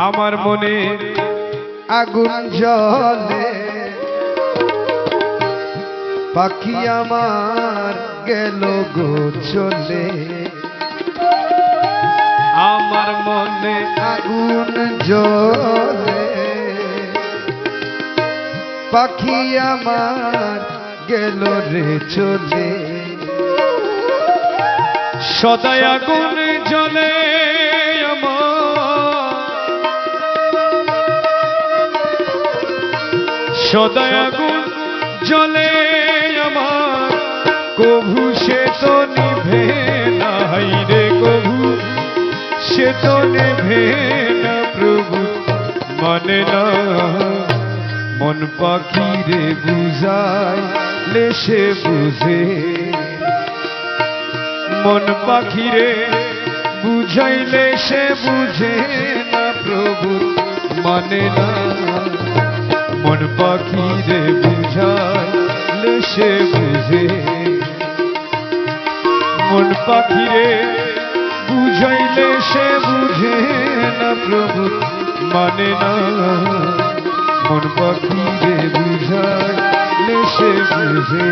আমার মনে আগুন জলে পাখি আমার গেল গো, চলে। আমার মনে আগুন জলে পাখি আমার গেল রে, চলে। সদাই আগুন জ্বলে। সদাই আগুন জ্বলে আমার, কভু সে তো নিভে নাই রে কভু, সে তো নিভে না প্রভু মানে না। মন পাখি রে বুঝায় সে বুঝে। মন পাখিরে বুঝাইলে সে বুঝে না প্রভু মানে না। পাখিরে সে বুঝে। মন পাখিরে বুঝাইলে সে বুঝে না প্রভু মানে না। মন পাখিরে বুঝাইলে সে বুঝে।